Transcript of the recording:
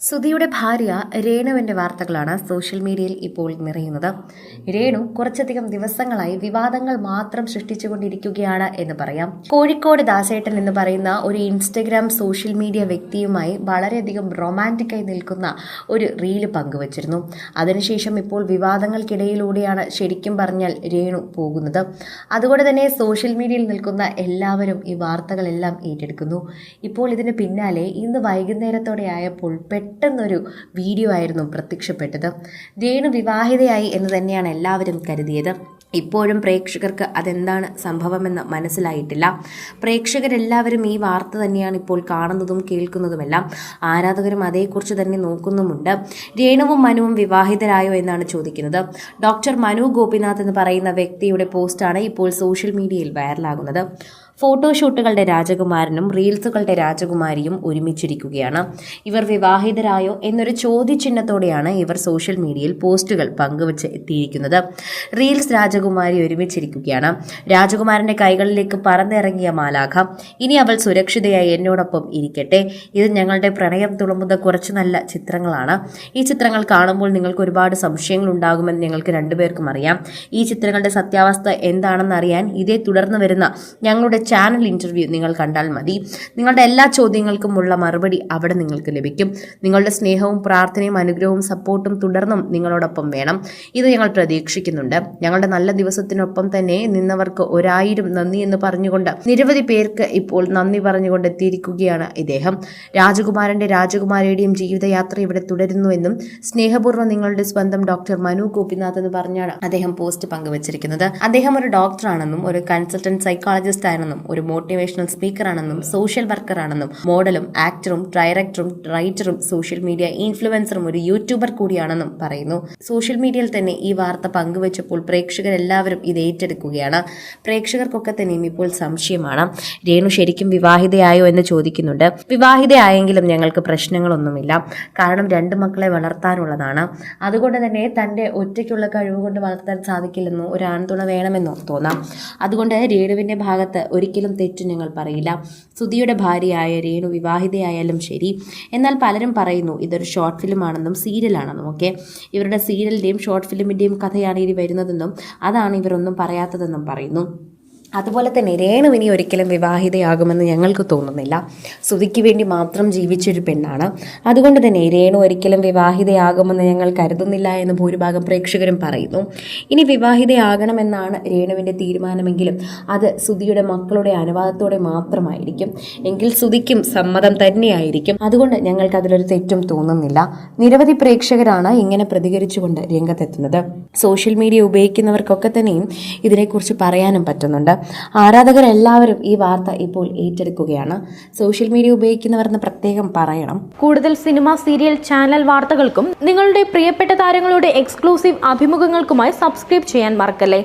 സുധിയുടെ ഭാര്യ രേണുവിന്റെ വാർത്തകളാണ് സോഷ്യൽ മീഡിയയിൽ ഇപ്പോൾ നിറയുന്നത്. രേണു കുറച്ചധികം ദിവസങ്ങളായി വിവാദങ്ങൾ മാത്രം സൃഷ്ടിച്ചുകൊണ്ടിരിക്കുകയാണ് എന്ന് പറയാം. കോഴിക്കോട് ദാസേട്ടൻ എന്ന് പറയുന്ന ഒരു ഇൻസ്റ്റഗ്രാം സോഷ്യൽ മീഡിയ വ്യക്തിയുമായി വളരെയധികം റൊമാന്റിക്കായി നിൽക്കുന്ന ഒരു റീൽ പങ്കുവച്ചിരുന്നു. അതിനുശേഷം ഇപ്പോൾ വിവാദങ്ങൾക്കിടയിലൂടെയാണ് ശരിക്കും പറഞ്ഞാൽ രേണു പോകുന്നത്. അതുകൊണ്ട് തന്നെ സോഷ്യൽ മീഡിയയിൽ നിൽക്കുന്ന എല്ലാവരും ഈ വാർത്തകളെല്ലാം ഏറ്റെടുക്കുന്നു. ഇപ്പോൾ ഇതിന് പിന്നാലെ ഇന്ന് വൈകുന്നേരത്തോടെ ആയപ്പോൾ പെട്ടെന്നൊരു വീഡിയോ ആയിരുന്നു പ്രത്യക്ഷപ്പെട്ടത്. രേണു വിവാഹിതയായി എന്ന് തന്നെയാണ് എല്ലാവരും കരുതിയത്. ഇപ്പോഴും പ്രേക്ഷകർക്ക് അതെന്താണ് സംഭവമെന്ന് മനസ്സിലായിട്ടില്ല. പ്രേക്ഷകരെല്ലാവരും ഈ വാർത്ത തന്നെയാണ് ഇപ്പോൾ കാണുന്നതും കേൾക്കുന്നതുമെല്ലാം. ആരാധകരും അതേക്കുറിച്ച് തന്നെ നോക്കുന്നുമുണ്ട്. രേണുവും മനുവും വിവാഹിതരായോ എന്നാണ് ചോദിക്കുന്നത്. ഡോക്ടർ മനു ഗോപിനാഥ് എന്ന് പറയുന്ന വ്യക്തിയുടെ പോസ്റ്റാണ് ഇപ്പോൾ സോഷ്യൽ മീഡിയയിൽ വൈറലാകുന്നത്. ഫോട്ടോഷൂട്ടുകളുടെ രാജകുമാരനും റീൽസുകളുടെ രാജകുമാരിയും ഒരുമിച്ചിരിക്കുകയാണ്. ഇവർ വിവാഹിതരായോ എന്നൊരു ചോദ്യചിഹ്നത്തോടെയാണ് ഇവർ സോഷ്യൽ മീഡിയയിൽ പോസ്റ്റുകൾ പങ്കുവച്ച് എത്തിയിരിക്കുന്നത്. റീൽസ് രാജകുമാരി ഒരുമിച്ചിരിക്കുകയാണ്. രാജകുമാരന്റെ കൈകളിലേക്ക് പറന്നിറങ്ങിയ മാലാഖ ഇനി അവൾ സുരക്ഷിതയായി എന്നോടൊപ്പം ഇരിക്കട്ടെ. ഇത് ഞങ്ങളുടെ പ്രണയം തുളുമ്പുന്ന കുറച്ച് നല്ല ചിത്രങ്ങളാണ്. ഈ ചിത്രങ്ങൾ കാണുമ്പോൾ നിങ്ങൾക്ക് ഒരുപാട് സംശയങ്ങൾ ഉണ്ടാകുമെന്ന് ഞങ്ങൾക്ക് രണ്ടുപേർക്കും അറിയാം. ഈ ചിത്രങ്ങളുടെ സത്യാവസ്ഥ എന്താണെന്ന് അറിയാൻ ഇതേ തുടർന്ന് വരുന്ന ഞങ്ങളുടെ ചാനൽ ഇന്റർവ്യൂ നിങ്ങൾ കണ്ടാൽ മതി. നിങ്ങളുടെ എല്ലാ ചോദ്യങ്ങൾക്കുമുള്ള മറുപടി അവിടെ നിങ്ങൾക്ക് ലഭിക്കും. നിങ്ങളുടെ സ്നേഹവും പ്രാർത്ഥനയും അനുഗ്രഹവും സപ്പോർട്ടും തുടർന്നും നിങ്ങളോടൊപ്പം വേണം. ഇത് ഞങ്ങൾ പ്രതീക്ഷിക്കുന്നുണ്ട്. ഞങ്ങളുടെ നല്ല ദിവസത്തിനൊപ്പം തന്നെ നിന്നവർക്ക് ഒരായിരം നന്ദി എന്ന് പറഞ്ഞുകൊണ്ട് നിരവധി പേർക്ക് ഇപ്പോൾ നന്ദി പറഞ്ഞുകൊണ്ട് എത്തിയിരിക്കുകയാണ് ഇദ്ദേഹം. രാജകുമാരന്റെ രാജകുമാരിയുടെയും ജീവിതയാത്ര ഇവിടെ തുടരുന്നുവെന്നും സ്നേഹപൂർവം നിങ്ങളുടെ സ്വന്തം ഡോക്ടർ മനു ഗോപിനാഥ് എന്ന് പറഞ്ഞാണ് അദ്ദേഹം പോസ്റ്റ് പങ്കുവച്ചിരിക്കുന്നത്. അദ്ദേഹം ഒരു ഡോക്ടറാണെന്നും ഒരു കൺസൾട്ടന്റ് സൈക്കോളജിസ്റ്റ് ആണെന്നും ഒരു മോട്ടിവേഷണൽ സ്പീക്കറാണെന്നും സോഷ്യൽ വർക്കറാണെന്നും മോഡലും ആക്ടറും ഡയറക്ടറും റൈറ്ററും സോഷ്യൽ മീഡിയ ഇൻഫ്ലുവൻസറും ഒരു യൂട്യൂബർ കൂടിയാണെന്നും പറയുന്നു. സോഷ്യൽ മീഡിയയിൽ തന്നെ ഈ വാർത്ത പങ്കുവച്ചപ്പോൾ പ്രേക്ഷകരെല്ലാവരും ഇത് ഏറ്റെടുക്കുകയാണ്. പ്രേക്ഷകർക്കൊക്കെ തന്നെയും ഇപ്പോൾ സംശയമാണ്. രേണു ശരിക്കും വിവാഹിതയായോ എന്ന് ചോദിക്കുന്നുണ്ട്. വിവാഹിതയായെങ്കിലും ഞങ്ങൾക്ക് പ്രശ്നങ്ങളൊന്നുമില്ല. കാരണം രണ്ട് മക്കളെ വളർത്താനുള്ളതാണ്. അതുകൊണ്ട് തന്നെ തന്റെ ഒറ്റയ്ക്കുള്ള കഴിവ് കൊണ്ട് വളർത്താൻ സാധിക്കില്ലെന്നോ ഒരു വേണമെന്നോ തോന്നാം. അതുകൊണ്ട് രേണുവിന്റെ ഭാഗത്ത് ഒരിക്കലും തെറ്റ് ഞങ്ങൾ പറയില്ല. സുധിയുടെ ഭാര്യയായ രേണു വിവാഹിതയായാലും ശരി. എന്നാൽ പലരും പറയുന്നു ഇതൊരു ഷോർട്ട് ഫിലിമാണെന്നും സീരിയലാണെന്നും ഒക്കെ. ഇവരുടെ സീരിയലിന്റെയും ഷോർട്ട് ഫിലിമിന്റെയും കഥയാണ് ഇനി വരുന്നതെന്നും അതാണ് ഇവരൊന്നും പറയാത്തതെന്നും പറയുന്നു. അതുപോലെ തന്നെ രേണു ഇനി ഒരിക്കലും വിവാഹിതയാകുമെന്ന് ഞങ്ങൾക്ക് തോന്നുന്നില്ല. സുധിക്ക് വേണ്ടി മാത്രം ജീവിച്ചൊരു പെണ്ണാണ്. അതുകൊണ്ട് തന്നെ രേണു ഒരിക്കലും വിവാഹിതയാകുമെന്ന് ഞങ്ങൾ കരുതുന്നില്ല എന്ന് ഭൂരിഭാഗം പ്രേക്ഷകരും പറയുന്നു. ഇനി വിവാഹിതയാകണമെന്നാണ് രേണുവിന്റെ തീരുമാനമെങ്കിലും അത് സുധിയുടെ മക്കളുടെ അനുവാദത്തോടെ മാത്രമായിരിക്കും. എങ്കിൽ സുധിക്കും സമ്മതം തന്നെയായിരിക്കും. അതുകൊണ്ട് ഞങ്ങൾക്ക് അതിലൊരു തെറ്റും തോന്നുന്നില്ല. നിരവധി പ്രേക്ഷകരാണ് ഇങ്ങനെ പ്രതികരിച്ചുകൊണ്ട് രംഗത്തെത്തുന്നത്. സോഷ്യൽ മീഡിയ ഉപയോഗിക്കുന്നവർക്കൊക്കെ തന്നെയും ഇതിനെക്കുറിച്ച് പറയാനും പറ്റുന്നുണ്ട്. ആരാധകരെല്ലാവരും ഈ വാർത്ത ഇപ്പോൾ ഏറ്റെടുക്കുകയാണ്. സോഷ്യൽ മീഡിയ ഉപയോഗിക്കുന്നവരെന്ന് പ്രത്യേകം പറയണം. കൂടുതൽ സിനിമ സീരിയൽ ചാനൽ വാർത്തകൾക്കും നിങ്ങളുടെ പ്രിയപ്പെട്ട താരങ്ങളുടെ എക്സ്ക്ലൂസീവ് അഭിമുഖങ്ങൾക്കുമായി സബ്സ്ക്രൈബ് ചെയ്യാൻ മറക്കല്ലേ?